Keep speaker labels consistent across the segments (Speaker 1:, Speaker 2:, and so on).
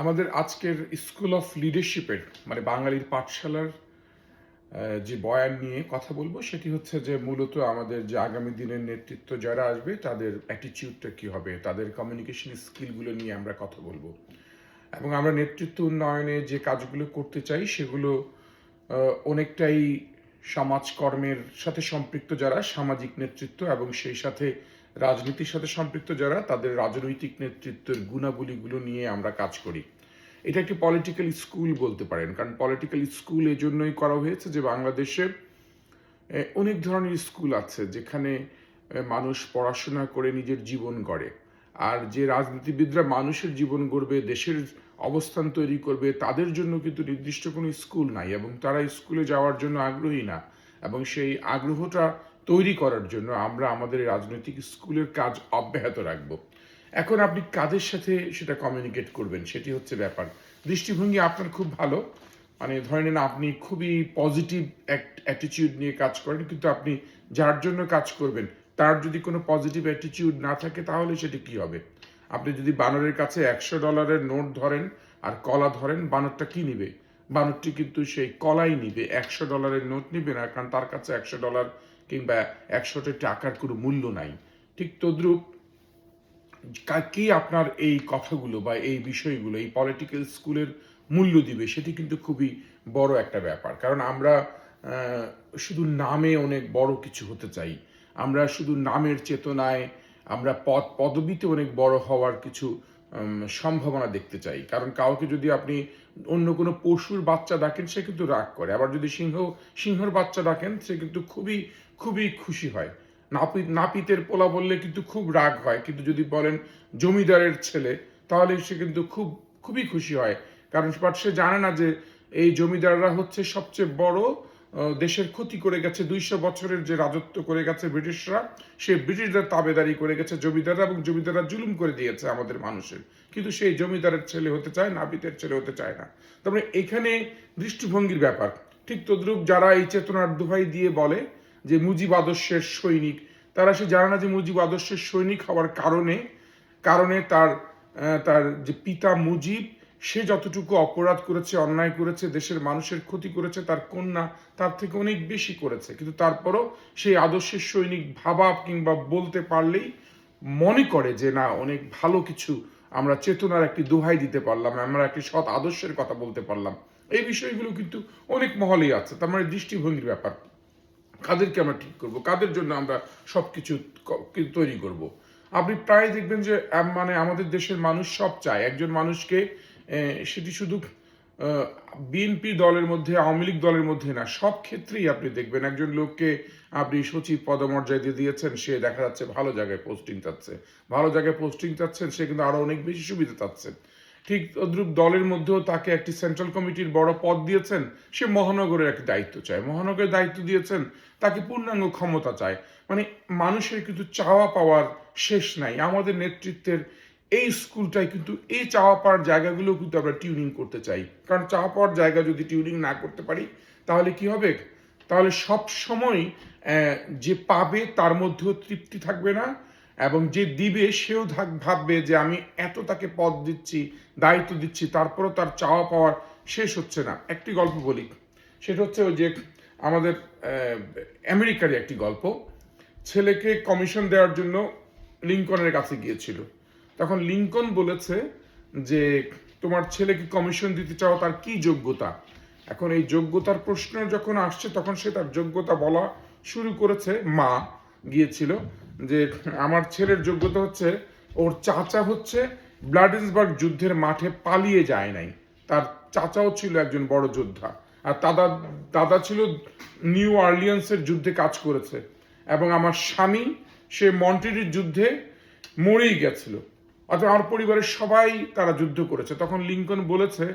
Speaker 1: আমাদের আজকের school of লিডারশিপের মানে বাঙালির পাঠশালার যে বয়ান নিয়ে কথা বলব, সেটি হচ্ছে যে মূলত আমাদের যে আগামী দিনের নেতৃত্ব যারা আসবে, তাদের অ্যাটিটিউডটা কি হবে, তাদের কমিউনিকেশন স্কিলগুলো নিয়ে আমরা কথা বলব। এবং আমরা নেতৃত্ব উন্নয়নে যে কাজগুলো করতে চাই, সেগুলো অনেকটাই সমাজকর্মের সাথে সম্পৃক্ত যারা, সামাজিক নেতৃত্ব এবং সেই সাথে রাজনীতির সাথে সম্পৃক্ত যারা, তাদের রাজনৈতিক নেতৃত্বের গুণাবলীগুলো নিয়ে আমরা কাজ করি। এটা একটি পলিটিক্যাল স্কুল বলতে পারেন, কারণ পলিটিক্যাল স্কুল এজন্যই করা হয়েছে যে বাংলাদেশে অনেক ধরনের স্কুল আছে যেখানে মানুষ পড়াশোনা করে নিজের জীবন গড়ে। আর যে রাজনীতিবিদরা মানুষের জীবন গড়বে, দেশের অবস্থান তৈরি করবে, তাদের জন্য কিন্তু নির্দিষ্ট কোনো স্কুল নাই এবং তারা স্কুলে যাওয়ার জন্য আগ্রহী না। এবং সেই আগ্রহটা তৈরি করার জন্য আমরা আমাদের রাজনৈতিক স্কুলের কাজ অব্যাহত রাখব। এখন আপনি কাদের সাথে সেটা কমিউনিকেট করবেন সেটি হচ্ছে ব্যাপার। দৃষ্টিভঙ্গি আপনার খুব ভালো। মানে ধরে নেন আপনি খুবই পজিটিভ অ্যাটিটিউড নিয়ে কাজ করেন, কিন্তু আপনি যার জন্য কাজ করবেন, তার যদি কোনো পজিটিভ অ্যাটিটিউড না থাকে, তাহলে সেটি কি হবে? আপনি যদি বানরের কাছে একশো ডলারের নোট ধরেন আর কলা ধরেন, বানরটা কি নিবে? বানরটি কিন্তু সেই কলাই নিবে, একশো ডলারের নোট নিবে না, কারণ তার কাছে একশো ডলার কিংবা একশোটি টাকার কোনো মূল্য নাই। ঠিক তদ্রূপ কি আপনার এই কথাগুলো বা এই বিষয়গুলো, এই পলিটিক্যাল স্কুলের মূল্য দিবে, সেটি কিন্তু খুবই বড় একটা ব্যাপার। কারণ আমরা শুধু নামে অনেক বড় কিছু হতে চাই। আমরা শুধু নামের চেতনায়, আমরা পদ, পদবিতে অনেক বড় হওয়ার কিছু সম্ভাবনা দেখতে চাই। কারণ কাউকে যদি আপনি অন্য কোনো পশুর বাচ্চা ডাকেন, সে কিন্তু রাগ করে। আবার যদি সিংহ, সিংহর বাচ্চা ডাকেন, সে কিন্তু খুবই খুবই খুশি হয়। নাপিত, নাপিতের পোলা বললে কিন্তু খুব রাগ হয়। কিন্তু যদি বলেন জমিদারের ছেলে, তাহলে সে কিন্তু খুব, খুবই খুশি হয়। কারণ সে জানে না যে এই জমিদাররা হচ্ছে সবচেয়ে বড় দেশের ক্ষতি করে গেছে দুইশো বছরের যে রাজত্ব করে গেছে ব্রিটিশরা, সে ব্রিটিশদের তাবেদারি করে গেছে জমিদাররা এবং জমিদাররা জুলুম করে দিয়েছে আমাদের মানুষের। কিন্তু সেই জমিদারের ছেলে হতে চায়, নাপিতের ছেলে হতে চায় না। তারপরে এখানে দৃষ্টিভঙ্গির ব্যাপার। ঠিক তদ্রূপ যারা এই চেতনার দোহাই দিয়ে বলে যে মুজিব আদর্শের সৈনিক, তারা সে জানে না যে মুজিব আদর্শের সৈনিক হওয়ার কারণে কারণে তার তার যে পিতা মুজিব সে যতটুকু অপরাধ করেছে, অন্যায় করেছে, দেশের মানুষের ক্ষতি করেছে, তার কন্যা তার থেকে অনেক বেশি করেছে। কিন্তু তারপরও সেই আদর্শের সৈনিক ভাবা কিংবা বলতে পারলেই মনে করে যে, না, অনেক ভালো কিছু আমরা চেতনার একটি দোহাই দিতে পারলাম, আমরা একটি সৎ আদর্শের কথা বলতে পারলাম। এই বিষয়গুলো কিন্তু অনেক মহলেই আছে, তার মানে দৃষ্টিভঙ্গির ব্যাপার। কাদেরকে আমরা ঠিক করব? কাদের জন্য আমরা সব কিছু তৈরি করব? আপনি প্রায় দেখবেন যে মানে আমাদের দেশের মানুষ সব চায়। একজন মানুষকে সেটি শুধু বিএনপি দলের মধ্যে, আওয়ামী লীগ দলের মধ্যে না, সব ক্ষেত্রেই আপনি দেখবেন একজন লোককে আপনি সচিব পদমর্যাদা দিয়ে দিয়েছেন, সে দেখা যাচ্ছে ভালো জায়গায় পোস্টিং চাচ্ছে। ভালো জায়গায় পোস্টিং চাচ্ছেন, সে কিন্তু আরও অনেক বেশি সুবিধা চাচ্ছে। ঠিক তদ্রুপ দলের মধ্যেও তাকে একটি সেন্ট্রাল কমিটির বড় পদ দিয়েছেন, সে মহানগরের একটি দায়িত্ব চায়। মহানগরের দায়িত্ব দিয়েছেন, তাকে পূর্ণাঙ্গ ক্ষমতা চায়। মানে মানুষের কিন্তু চাওয়া পাওয়ার শেষ নাই। আমাদের নেতৃত্বের এই স্কুলটাই কিন্তু এই চাওয়া পাওয়ার জায়গাগুলো কিন্তু আমরা টিউনিং করতে চাই। কারণ চাওয়া পাওয়ার জায়গা যদি টিউনিং না করতে পারি, তাহলে কি হবে? তাহলে সব সময় যে পাবে তার মধ্যেও তৃপ্তি থাকবে না এবং যে দিবে সেও ভাববে যে আমি এত তাকে পদ দিচ্ছি, দায়িত্ব দিচ্ছি, তারপরও তার চাওয়া পাওয়ার শেষ হচ্ছে না। একটি গল্প বলি। সেটা হচ্ছে ওই যে আমাদের আমেরিকারই একটি গল্প। ছেলেকে কমিশন দেওয়ার জন্য লিঙ্কনের কাছে গিয়েছিল। তখন লিঙ্কন বলেছে যে তোমার ছেলেকে কমিশন দিতে চাও তার কি যোগ্যতা? এখন এই যোগ্যতার প্রশ্ন যখন আসছে, তখন সে তার যোগ্যতা বলা শুরু করেছে। মা গিয়েছিল যে আমার ছেলের যোগ্যতা হচ্ছে, ওর চাচা হচ্ছে ব্লাডেন্সবার্গ যুদ্ধের মাঠে পালিয়ে যায় নাই। তার চাচাও ছিল একজন বড় যোদ্ধা। আর দাদা দাদা ছিল নিউ আর্লিয়ান্সের যুদ্ধে কাজ করেছে। এবং আমার স্বামী সে মন্টেরির যুদ্ধে মরেই গেছিল। অর্থাৎ আমার পরিবারের সবাই তারা যুদ্ধ করেছে। তখন লিঙ্কন বলেছে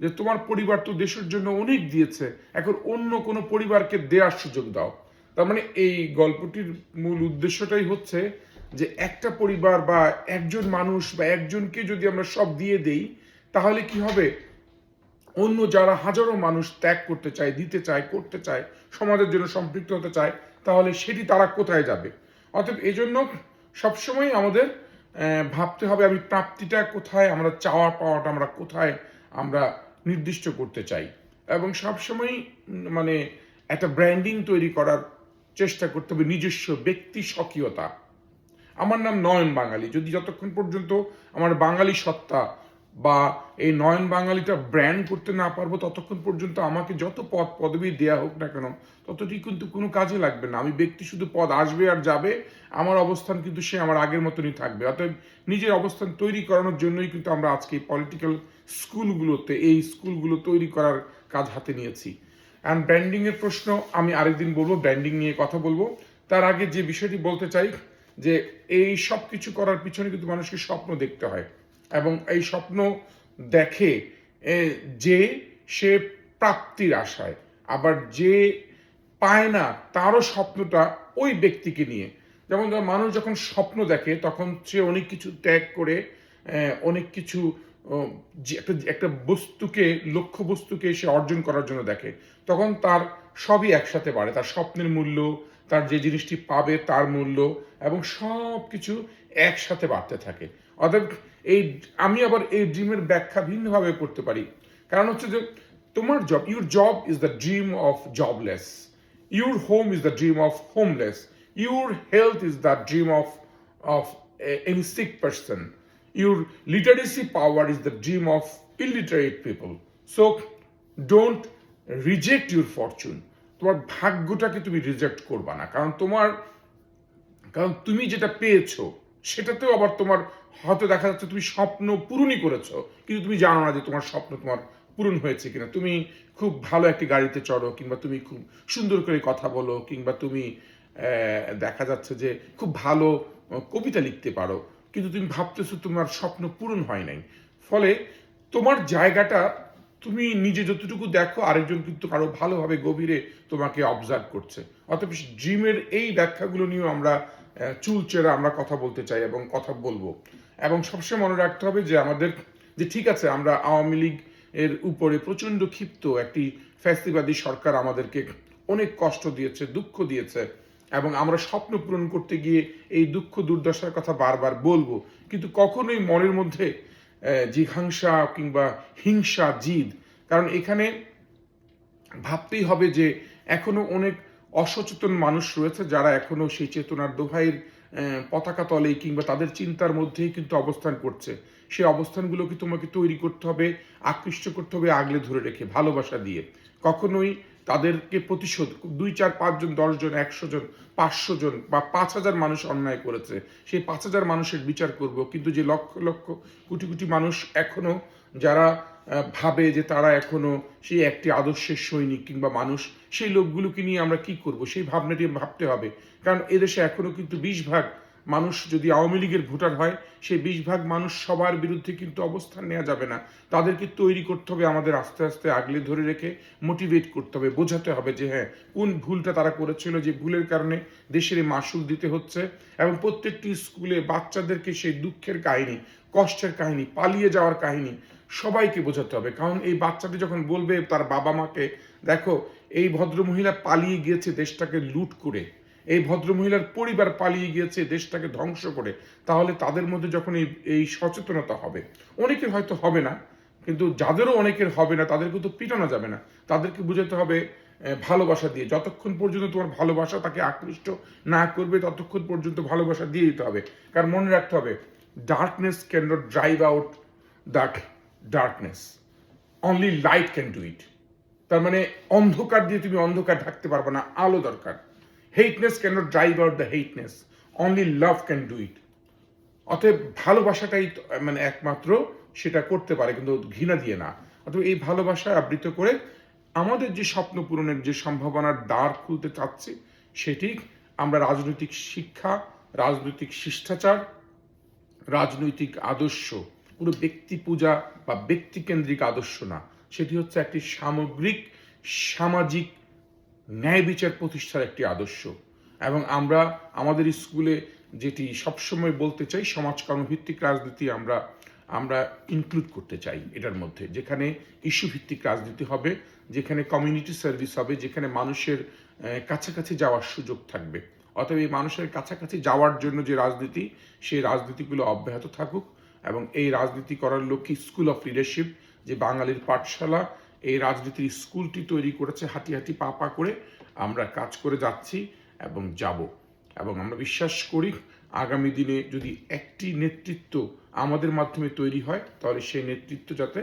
Speaker 1: যে, তোমার পরিবার তো দেশের জন্য অনেক দিয়েছে, এখন অন্য কোনো পরিবারকে দেওয়ার সুযোগ দাও। তার মানে এই গল্পটির মূল উদ্দেশ্যটাই হচ্ছে যে, একটা পরিবার বা একজন মানুষ বা একজনকে যদি আমরা সব দিয়ে দেই, তাহলে কি হবে? অন্য যারা হাজারো মানুষ ত্যাগ করতে চায়, দিতে চায়, করতে চায়, সমাজের জন্য সম্পৃক্ত হতে চায়, তাহলে সেটি তারা কোথায় যাবে? অতএব এজন্য সবসময় আমাদের ভাবতে হবে আমি প্রাপ্তিটা কোথায়, আমরা চাওয়া পাওয়াটা আমরা কোথায় আমরা নির্দিষ্ট করতে চাই। এবং সবসময় মানে একটা ব্র্যান্ডিং তৈরি করার চেষ্টা করতে হবে, নিজস্ব ব্যক্তি স্বকীয়তা। আমার নাম নয়ন বাঙালি। যদি যতক্ষণ পর্যন্ত আমার বাঙালি সত্তা বা এই নয়ন বাঙালিটা ব্র্যান্ড করতে না পারব ততক্ষণ পর্যন্ত আমাকে যত পদ, পদবি দেয়া হোক না কেন, ততটি কিন্তু কোনো কাজে লাগবে না। আমি ব্যক্তি শুধু পদ আসবে আর যাবে, আমার অবস্থান কিন্তু সে আমার আগের মতনই থাকবে। অতএব নিজের অবস্থান তৈরি করানোর জন্যই কিন্তু আমরা আজকে পলিটিক্যাল স্কুলগুলোতে, এই স্কুলগুলো তৈরি করার কাজ হাতে নিয়েছি। অ্যান্ড ব্র্যান্ডিং এর প্রশ্ন আমি আরেকদিন বলব ব্র্যান্ডিং নিয়ে কথা বলব। তার আগে যে বিষয়টি বলতে চাই, যে এই সব কিছু করার পিছনে কিন্তু মানুষকে স্বপ্ন দেখতে হয়। এবং এই স্বপ্ন দেখে যে সে প্রাপ্তির আশায়, আবার যে পায় না তারও স্বপ্নটা ওই ব্যক্তিকে নিয়ে। যেমন ধর, মানুষ যখন স্বপ্ন দেখে, তখন সে অনেক কিছু ত্যাগ করে অনেক কিছু একটা একটা বস্তুকে, লক্ষ্য বস্তুকে সে অর্জন করার জন্য দেখে। তখন তার সবই একসাথে বাড়ে। তার স্বপ্নের মূল্য, তার যে জিনিসটি পাবে তার মূল্য, এবং সব কিছু একসাথে বাড়তে থাকে। অতএব এই আমি আবার এই ড্রিমের ব্যাখ্যা ভিন্নভাবে করতে পারি। কারণ হচ্ছে যে, তোমার job your job is the dream of jobless your home is the dream of homeless your health is the dream of of any sick person your literacy power is the dream of illiterate people so don't reject your fortune তোমার ভাগ্যটাকে তুমি reject করবা না। কারণ তোমার, কারণ তুমি যেটা পেয়েছ, সেটাতেও আবার তোমার হয়তো দেখা যাচ্ছে তুমি স্বপ্ন পূরণই করেছ, কিন্তু তুমি জানো না যে তোমার স্বপ্ন তোমার পূরণ হয়েছে কিনা। তুমি খুব ভালো একটি গাড়িতে চড়ো, কিংবা তুমি খুব সুন্দর করে কথা বলো, কিংবা তুমি দেখা যাচ্ছে যে খুব ভালো কবিতা লিখতে পারো, কিন্তু তুমি ভাবতেছো তোমার স্বপ্ন পূরণ হয় নাই। ফলে তোমার জায়গাটা তুমি নিজে যতটুকু দেখো, আরেকজন কিন্তু আরও ভালোভাবে গভীরে তোমাকে অবজার্ভ করছে। অতএব ড্রিমের এই ব্যাখ্যাগুলো নিয়েও আমরা চুলচেরা আমরা কথা বলতে চাই এবং কথা বলব। এবং সবসময় মনে রাখতে হবে যে আমাদের, যে ঠিক আছে, আমরা আওয়ামী লীগ এর উপরে প্রচণ্ড ক্ষিপ্ত একটি ফ্যাসিবাদী সরকার আমাদেরকে অনেক কষ্ট দিয়েছে, দুঃখ দিয়েছে, এবং আমরা স্বপ্ন পূরণ করতে গিয়ে এই দুঃখ দুর্দশার কথা বারবার বলব। কিন্তু কখনোই মনের মধ্যে জিঘাংসা কিংবা হিংসা, জিদ, কারণ এখানে ভাবতেই হবে যে এখনও অনেক অসচেতন মানুষ রয়েছে যারা এখনও সেই চেতনার দোহাইয়ের পতাকা তলে কিংবা তাদের চিন্তার মধ্যেই কিন্তু অবস্থান করছে। সেই অবস্থানগুলোকে তোমাকে তৈরি করতে হবে, আকৃষ্ট করতে হবে, আগলে ধরে রেখে, ভালোবাসা দিয়ে? কখনোই তাদেরকে প্রতিশোধ, দুই, চার পাঁচজন দশজন একশো জন, পাঁচশো জন বা পাঁচ হাজার মানুষ অন্যায় করেছে। সেই পাঁচ হাজার মানুষের বিচার করব। কিন্তু যে লক্ষ লক্ষ, কোটি কোটি মানুষ এখনও যারা ভাবে যে তারা এখনও সেই একটি আদর্শের সৈনিক কিংবা মানুষ, সেই লোকগুলোকে নিয়ে আমরা কি করব? সেই ভাবনাটি ভাবতে হবে। কারণ এদেশে এখনও কিন্তু বিশ ভাগ মানুষ যদি আওয়ামী লীগের ভোটার হয়, সেই বিশ ভাগ মানুষ সবার বিরুদ্ধে কিন্তু অবস্থান নেওয়া যাবে না। তাদেরকে তৈরি করতে হবে, আমাদের আস্তে আস্তে আগলে ধরে রেখে মোটিভেট করতে হবে, বোঝাতে হবে যে হ্যাঁ কোন ভুলটা তারা করেছিল যে ভুলের কারণে দেশের মাসুল দিতে হচ্ছে এবং প্রত্যেকটি স্কুলে বাচ্চাদেরকে সেই দুঃখের কাহিনী কষ্টের কাহিনী, পালিয়ে যাওয়ার কাহিনী সবাইকে বোঝাতে হবে। কারণ এই বাচ্চাটি যখন বলবে, তার বাবা মাকে, দেখো, এই ভদ্রমহিলা পালিয়ে গিয়েছে দেশটাকে লুট করে। এই ভদ্রমহিলার পরিবার পালিয়ে গিয়েছে দেশটাকে ধ্বংস করে। তাহলে তাদের মধ্যে যখন এই এই সচেতনতা হবে, অনেকের হয়তো হবে না, কিন্তু যাদেরও অনেকের হবে না তাদেরকে তো পিটানো যাবে না। তাদেরকে বোঝাতে হবে ভালোবাসা দিয়ে। যতক্ষণ পর্যন্ত তোমার ভালোবাসা তাকে আকৃষ্ট না করবে, ততক্ষণ পর্যন্ত ভালোবাসা দিয়ে দিতে হবে। কারণ মনে রাখতে হবে can not drive out that darkness only light can do it তার মানে অন্ধকার দিয়ে তুমি অন্ধকার ঢাকতে পারবে না, আলো দরকার। Hateness can not drive out the hateness only love can do it অতএব ভালোবাসাটাই মানে একমাত্র সেটা করতে পারে, কিন্তু ঘৃণা দিয়ে না। অতএব এই ভালোবাসায় আবৃত করে আমাদের যে স্বপ্ন পূরণের যে সম্ভাবনার দ্বার খুলতে চাচ্ছি, সেটি আমরা রাজনৈতিক শিক্ষা, রাজনৈতিক শিষ্টাচার রাজনৈতিক আদর্শ, কোনো ব্যক্তি পূজা বা ব্যক্তিকেন্দ্রিক আদর্শ না। সেটি হচ্ছে একটি সামগ্রিক, সামাজিক ন্যায় বিচার প্রতিষ্ঠার একটি আদর্শ। এবং আমরা আমাদের স্কুলে যেটি সবসময় বলতে চাই, সমাজ কর্মভিত্তিক রাজনীতি আমরা আমরা ইনক্লুড করতে চাই এটার মধ্যে। যেখানে ইস্যু ভিত্তিক রাজনীতি হবে, যেখানে কমিউনিটি সার্ভিস হবে, যেখানে মানুষের কাছাকাছি যাওয়ার সুযোগ থাকবে। অতএব এই মানুষের কাছাকাছি যাওয়ার জন্য যে রাজনীতি, সেই রাজনীতিগুলো অব্যাহত থাকুক এবং এই রাজনীতি করার লক্ষ্যে স্কুল অফ লিডারশিপ, যে বাঙালির পাঠশালা, এই রাজনীতির স্কুলটি তৈরি করেছে হাঁটি হাঁটি পা পা করে। আমরা কাজ করে যাচ্ছি এবং যাব। এবং আমরা বিশ্বাস করি আগামী দিনে যদি একটি নেতৃত্ব আমাদের মাধ্যমে তৈরি হয়, তাহলে সেই নেতৃত্ব যাতে